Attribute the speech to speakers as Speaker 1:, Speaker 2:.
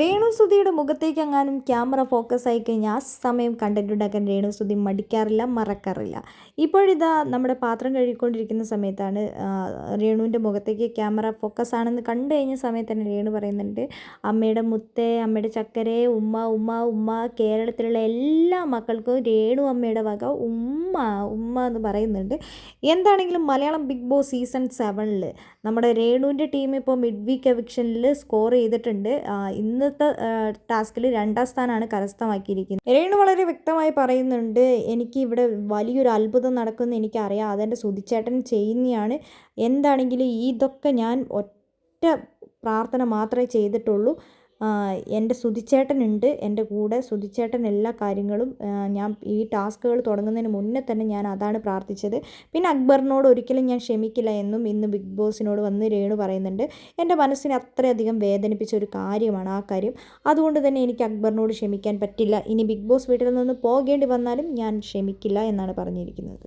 Speaker 1: രേണു സുധിയുടെ മുഖത്തേക്ക് എങ്ങാനും ക്യാമറ ഫോക്കസ് ആയി കഴിഞ്ഞാൽ ആ സമയം കണ്ടന്റ് ഉണ്ടാക്കാൻ രേണു സുധി മടിക്കാറില്ല മറക്കാറില്ല. ഇപ്പോഴിതാ നമ്മുടെ പാത്രം കഴുകിക്കൊണ്ടിരിക്കുന്ന സമയത്താണ് രേണുവിന്റെ മുഖത്തേക്ക് ക്യാമറ ഫോക്കസ് ആണെന്ന് കണ്ടു കഴിഞ്ഞ സമയത്ത് തന്നെ രേണു പറയുന്നുണ്ട് അമ്മയുടെ മുത്തേ അമ്മയുടെ ചക്കരെ ഉമ്മ ഉമ്മ ഉമ്മ കേരളത്തിലുള്ള എല്ലാ മക്കൾക്കും രേണു അമ്മയുടെ വക ഉമ്മ ഉമ്മ എന്ന് പറയുന്നുണ്ട്. എന്താണെങ്കിലും മലയാളം ബിഗ് ബോസ് സീസൺ സെവനിൽ നമ്മുടെ രേണുവിന്റെ ടീം ഇപ്പോൾ മിഡ് വീക്ക് എവിക്ഷനിൽ സ്കോർ ചെയ്തിട്ടുണ്ട്. ഇന്ന് ഇന്നത്തെ ടാസ്കിൽ രണ്ടാം സ്ഥാനമാണ് കരസ്ഥമാക്കിയിരിക്കുന്നത്. രേണു വളരെ വ്യക്തമായി പറയുന്നുണ്ട് എനിക്ക് ഇവിടെ വലിയൊരു അത്ഭുതം നടക്കുമെന്ന് എനിക്കറിയാം. അതെന്റെ സുതിച്ചേട്ടൻ ചെയ്യുന്നതാണ് എന്താണെങ്കിലും ഇതൊക്കെ ഞാൻ ഒറ്റ പ്രാർത്ഥന മാത്രമേ ചെയ്തിട്ടുള്ളൂ. എന്റെ സുതിച്ചേട്ടനുണ്ട്. എന്റെ കൂടെ സുതിച്ചേട്ടൻ എല്ലാ കാര്യങ്ങളും ഞാൻ ഈ ടാസ്കുകൾ തുടങ്ങുന്നതിന് മുന്നേ തന്നെ ഞാൻ അതാണ് പ്രാർത്ഥിച്ചത്. പിന്നെ അക്ബറിനോട് ഒരിക്കലും ഞാൻ ക്ഷമിക്കില്ല എന്നും ഇന്ന് ബിഗ് ബോസിനോട് വന്ന് രേണു പറയുന്നുണ്ട്. എന്റെ മനസ്സിനെ അത്രയധികം വേദനിപ്പിച്ച ഒരു കാര്യമാണ് ആ കാര്യം. അതുകൊണ്ട് തന്നെ എനിക്ക് അക്ബറിനോട് ക്ഷമിക്കാൻ പറ്റില്ല. ഇനി ബിഗ് ബോസ് വീട്ടിൽ നിന്ന് പോകേണ്ടി വന്നാലും ഞാൻ ക്ഷമിക്കില്ല എന്നാണ് പറഞ്ഞിരിക്കുന്നത്.